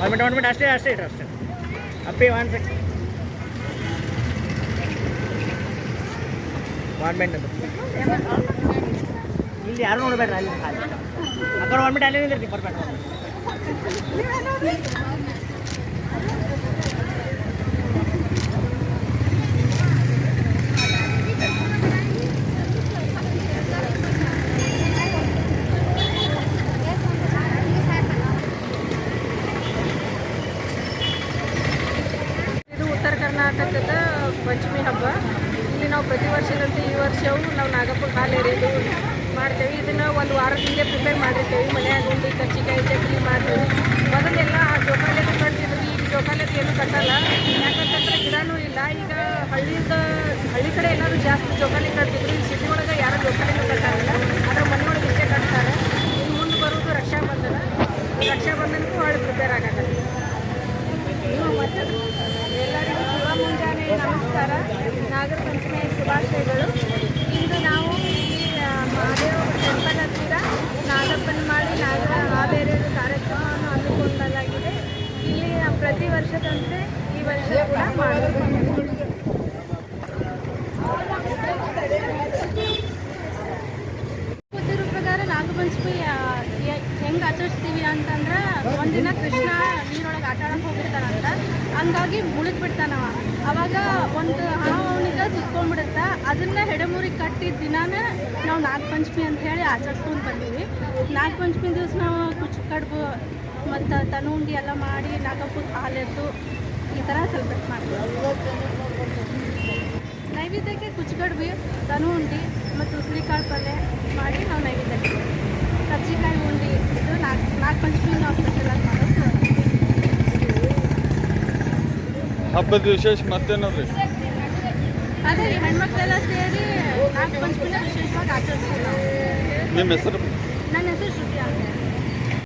One minute one minute ಅಷ್ಟೇ ಅಷ್ಟೇ ಇಟ್ರಿ ಅಷ್ಟೇ ಅಪ್ಪಿ ಒನ್ ಸೆಕ್ ಒನ್ ಮಿನಿಟ್ ಅಂತ ಇಲ್ಲಿ ಯಾರು ನೋಡ್ಬೇಡ್ರಿ ಅಲ್ಲಿ ಖಾಲಿ ಆ ಕಡೆ ಒನ್ ಮಿನಿಟ್ ಅಲ್ಲೇ ನಿಂದಿರ್ತೀನಿ ಬರ್ಬೇಡ ಕರ್ನಾಟಕದ ಪಂಚಮಿ ಹಬ್ಬ. ಇಲ್ಲಿ ನಾವು ಪ್ರತಿ ವರ್ಷದಂತೆ ಈ ವರ್ಷವೂ ನಾವು ನಾಗಪ್ಪನ ಹಾಲು ಎರೆಯೋದು ಮಾಡ್ತೇವೆ. ಇದನ್ನು ಒಂದು ವಾರದ ಹಿಂದೆ ಪ್ರಿಪೇರ್ ಮಾಡಿರ್ತೇವೆ. ಮನೆಯಾಗ ಉಂಡಿ ಕಚ್ಚಿಕಾಯಿ ಚಟ್ನಿ ಮಾಡ್ತೇವೆ ಮೊದಲೆಲ್ಲ ಆ ಜೋಕಾಲಿಯನ್ನು ಕಟ್ತಿದ್ವಿ. ಈಗ ಜೋಕಾಲಿಯದು ಏನು ಕಟ್ಟಲ್ಲ. ಯಾಕಂತಂದ್ರೆ ಗಿಡನೂ ಇಲ್ಲ. ಈಗ ಹಳ್ಳಿದ ಹಳ್ಳಿ ಕಡೆ ಎಲ್ಲರೂ ಜಾಸ್ತಿ ಜೋಕಾಲಿ ಕಟ್ತಿದ್ರು. ಈ ಸಿಟಿ ಒಳಗೆ ಯಾರು ಜೋಕಾಲಿನೂ ಕಟ್ಟಾಗಿಲ್ಲ ಶುಭಾಶಯಗಳು ಇಂದು ನಾವು ಈ ಮಹಾದೇವ ಟೆಂಪಲ್ ಹತ್ತಿರ ನಾಗಪ್ಪನ ಮಾಡಿ ನಾಗರ ಹಾಬೇರೆದು ಕಾರ್ಯಕ್ರಮವನ್ನು ಹಮ್ಮಿಕೊಳ್ಳಲಾಗಿದೆ. ಇಲ್ಲಿ ಪ್ರತಿ ವರ್ಷದಂತೆ ಈ ವರ್ಷ ಕೂಡ ಮಾಡಬೇಕು. ನಾಗಪಂಚಮಿ ಹೆಂಗೆ ಆಚರಿಸ್ತೀವಿ ಅಂತಂದ್ರೆ ಒಂದಿನ ಕೃಷ್ಣ ನೀರೊಳಗೆ ಆಟ ಆಡಕ್ಕೆ ಹೋಗಿರ್ತಾನಂತ ಹಂಗಾಗಿ ಮುಳುಗ್ಬಿಡ್ತಾನವ. ಅವಾಗ ಒಂದು ಸುತ್ಕೊಂಡ್ಬಿಡುತ್ತೆ ಅದನ್ನ ಹೆಡೆಮೂರಿಗೆ ಕಟ್ಟಿದ ದಿನಾನೇ ನಾವು ನಾಗಪಂಚಮಿ ಅಂತ ಹೇಳಿ ಆಚರಿಸ್ಕೊಂಡು ಬಂದೀವಿ. ನಾಗಪಂಚಮಿ ದಿವಸ ನಾವು ಕುಚ್ಚು ಕಡುಬು ಮತ್ತು ತನುಂಡಿ ಎಲ್ಲ ಮಾಡಿ ನಾಗಪ್ಪು ಹಾಲೆದ್ದು ಈ ಥರ ಸೆಲೆಬ್ರೇಟ್ ಮಾಡ್ತೀವಿ. ನೈವೇದ್ಯಕ್ಕೆ ಕುಚ್ಚಗಡ್ಬಿ ತನು ಉಂಡಿ ಮತ್ತು ಕಾಳು ಪಲ್ಯ ಮಾಡಿ ನಾವು ನೈವೇದ್ಯಕ್ಕೆ ಕಜ್ಜಿಕಾಯಿ ಉಂಡಿ ಇದು ನಾಲ್ಕು ನಾಲ್ಕು ಪಂಚಮಿ ನಾವು ಮಾಡೋದು. ಹಬ್ಬದ ವಿಶೇಷ ಮತ್ತೇನದ್ರಿ? ಅದೇ ಹೆಣ್ಮಕ್ಳೆಲ್ಲ ಸೇರಿ ನಾಲ್ಕು ಪಂಚಮಿನ ವಿಶೇಷವಾಗಿ ಆಚರಿಸ್ತೀವಿ ನಾವು. ನಿಮ್ಮ ಹೆಸರು? ನನ್ನ ಹೆಸರು ಶ್ರುತಿ ಅಂತ.